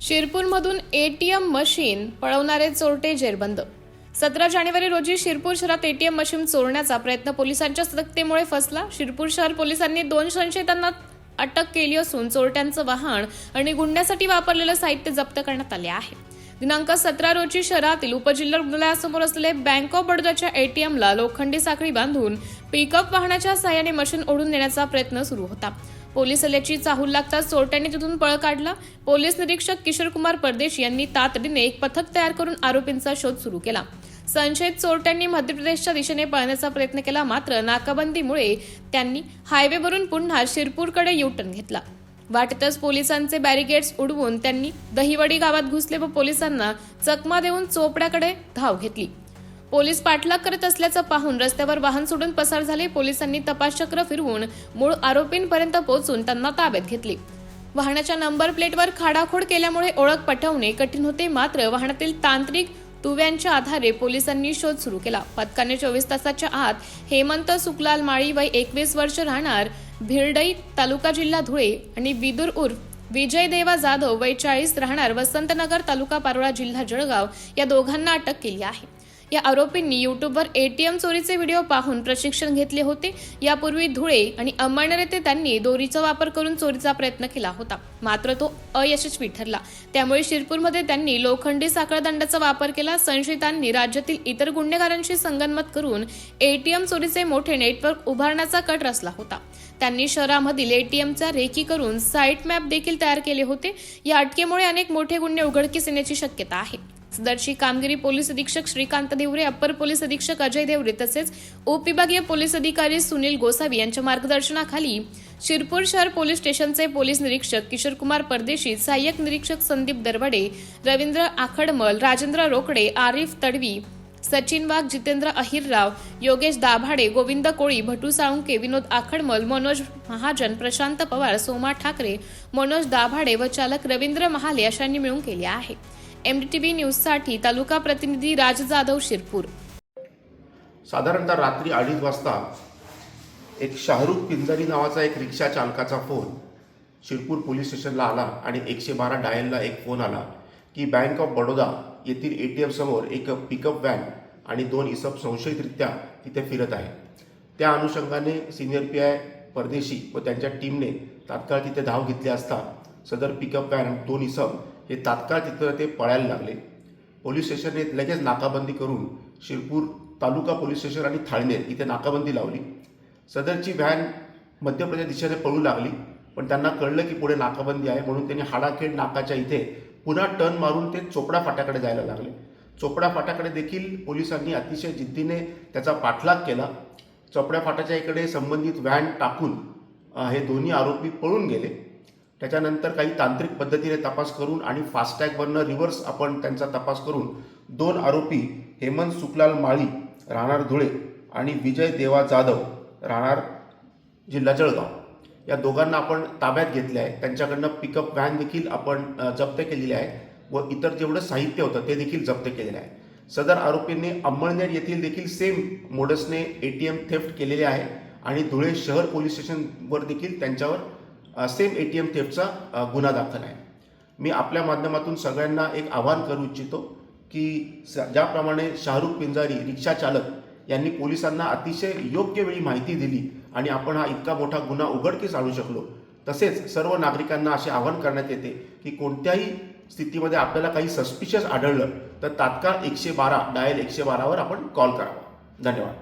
शिरपूरमधून ATM machine पळवणारे चोरटे जेरबंद. सतरा जानेवारी रोजी शिरपूर शहरात एटीएम मशीन चोरण्याचा प्रयत्न पोलिसांच्या सतर्कतेमुळे फसला. शिरपूर शहर पोलिसांनी दोन संशयितांना अटक केली असून चोरट्यांचं वाहन आणि गुंड्यासाठी वापरलेलं साहित्य जप्त करण्यात आले आहे. दिनांक सतरा रोजी शहरातील उपजिल्हा रुग्णालयासमोर असलेले बँक ऑफ बडोदाच्या एटीएमला लोखंडी साखळी बांधून पिकअप वाहनाच्या साहाय्याने मशीन ओढून नेण्याचा प्रयत्न सुरू होता. पोलीस आल्याची चाहूल लागताच चोरट्यांनी तिथून पळ काढला. पोलीस निरीक्षक किशोर कुमार परदेशी यांनी तातडीने एक पथक तयार करून आरोपींचा शोध सुरू केला. संशयित चोरट्यांनी मध्य प्रदेशच्या दिशेने पळण्याचा प्रयत्न केला मात्र नाकाबंदीमुळे त्यांनी हायवेवरून पुन्हा शिरपूरकडे युटर्न घेतला. वाटेतच पोलिसांचे बॅरिकेड्स उडवून त्यांनी दहिवडी गावात घुसले व पोलिसांना चकमा देऊन चोपड्याकडे धाव घेतली. पोलीस पाठलाग करत असल्याचं पाहून रस्त्यावर वाहन सोडून पसार झाले. पोलिसांनी तपासचक्र फिरवून मूळ आरोपींपर्यंत पोहोचून त्यांना ताब्यात घेतले. वाहनाच्या नंबर प्लेटवर खाडाखोड केल्यामुळे ओळख पटवणे कठीण होते. मात्र वाहनातील तांत्रिक तुव्यांच्या आधारे पोलिसांनी शोध सुरू केला. पथकाने चोवीस तासाच्या आत हेमंत सुकलाल माळी वय एकवीस वर्ष राहणार भिरडई तालुका जिल्हा धुळे आणि विदुर उर्फ विजय देवा जाधव वय चाळीस राहणार वसंतनगर तालुका पारोळा जिल्हा जळगाव या दोघांना अटक केली आहे. या आरोपींनी युट्यूबवर एटीएम चोरीचे व्हिडिओ पाहून प्रशिक्षण घेतले होते. यापूर्वी धुळे आणि अंमळनेर येथे त्यांनी दोरीचा वापर करून चोरीचा प्रयत्न केला होता. मात्र तो अयशस्वी ठरला. त्यामुळे शिरपूरमध्ये त्यांनी लोखंडी साखळदंडाचा वापर केला. संशयितांनी राज्यातील इतर गुन्हेगारांशी संगनमत करून एटीएम चोरीचे मोठे नेटवर्क उभारण्याचा कट रचला होता. त्यांनी शहरामधील एटीएमचा रेकी करून साईट मॅप देखील तयार केले होते. या अटकेमुळे अनेक मोठे गुन्हे उघडकीस येण्याची शक्यता आहे. सदरची कामगिरी पोलीस अधीक्षक श्रीकांत देवरे अप्पर पोलीस अधीक्षक अजय देवरे तसेच उपविभागीय पोलीस अधिकारी सुनील गोसावी यांच्या मार्गदर्शनाखाली शिरपूर शहर पोलीस स्टेशनचे पोलीस निरीक्षक किशोर कुमार परदेशी सहाय्यक निरीक्षक संदीप दरवडे रवींद्र आखडमल राजेंद्र रोकडे आरिफ तडवी सचिन वाघ जितेंद्र अहिरराव योगेश दाभाडे गोविंद कोळी भटू साळुंके विनोद आखडमल मनोज महाजन प्रशांत पवार सोमा ठाकरे मनोज दाभाडे व चालक रवींद्र महाले अशांनी मिळून केले आहे. एमडीटीव्ही न्यूजसाठी तालुका प्रतिनिधी राज जाधव शिरपूर. साधारणतः रात्री अडीच वाजता एक शाहरुख पिंजारी नावाचा एक रिक्षा चालकाचा फोन शिरपूर पोलीस स्टेशनला आला आणि एकशे बारा डायलला एक फोन आला की बँक ऑफ बडोदा येथील ए टी एमसमोर एक पिकअप व्हॅन आणि दोन इसप संशयितरित्या तिथे फिरत आहे. त्या अनुषंगाने सिनियर पी आय परदेशी व त्यांच्या टीमने तात्काळ तिथे धाव घेतली असता सदर पिकअप व्हॅन दोन इसम हे तात्काळ तिथं ते पळायला लागले. पोलीस स्टेशनने लगेच नाकाबंदी करून शिरपूर तालुका पोलीस स्टेशन आणि थाळनेर इथे नाकाबंदी लावली. सदरची व्हॅन मध्य प्रदेश दिशेने पळू लागली पण त्यांना कळलं की पुढे नाकाबंदी आहे म्हणून त्यांनी हाडाखेड नाकाच्या इथे पुन्हा टर्न मारून ते चोपडा फाट्याकडे जायला लागले. चोपडा फाट्याकडे देखील पोलिसांनी अतिशय जिद्दीने त्याचा पाठलाग केला. चोपड्या फाट्याच्या इकडे संबंधित व्हॅन टाकून हे दोन्ही आरोपी पळून गेले. त्याच्यानंतर काही तांत्रिक पद्धतीने तपास करून आणि फास्टॅगवरनं रिव्हर्स आपण त्यांचा तपास करून दोन आरोपी हेमंत सुखलाल माळी राहणार धुळे आणि विजय देवा जाधव राहणार जिल्हा जळगाव. या दोघांना आपण ताब्यात घेतले आहे. त्यांच्याकडनं पिकअप व्हॅन देखील आपण जप्त केलेली आहे व इतर जेवढं साहित्य होतं ते देखील जप्त केलेलं आहे. सदर आरोपींनी अंमळनेर येथील देखील सेम मोडसने ए टी एम थेफ्ट केलेले आहे आणि धुळे शहर पोलीस स्टेशनवर देखील त्यांच्यावर सेम ए टी एम थेफ्टचा गुन्हा दाखल आहे. मी आपल्या माध्यमातून सगळ्यांना एक आवाहन करू इच्छितो की स ज्याप्रमाणे शाहरुख पिंजारी रिक्षा चालक यांनी पोलिसांना अतिशय योग्य वेळी माहिती दिली आणि आपण हा इतका मोठा गुन्हा उघडकीस आणू शकलो तसेच सर्व नागरिकांना असे आवाहन करण्यात येते की कोणत्याही स्थितीमध्ये आपल्याला काही सस्पिशियस आढळलं तर तात्काळ एकशे बारा डायल एकशे बारावर आपण कॉल करावा. धन्यवाद.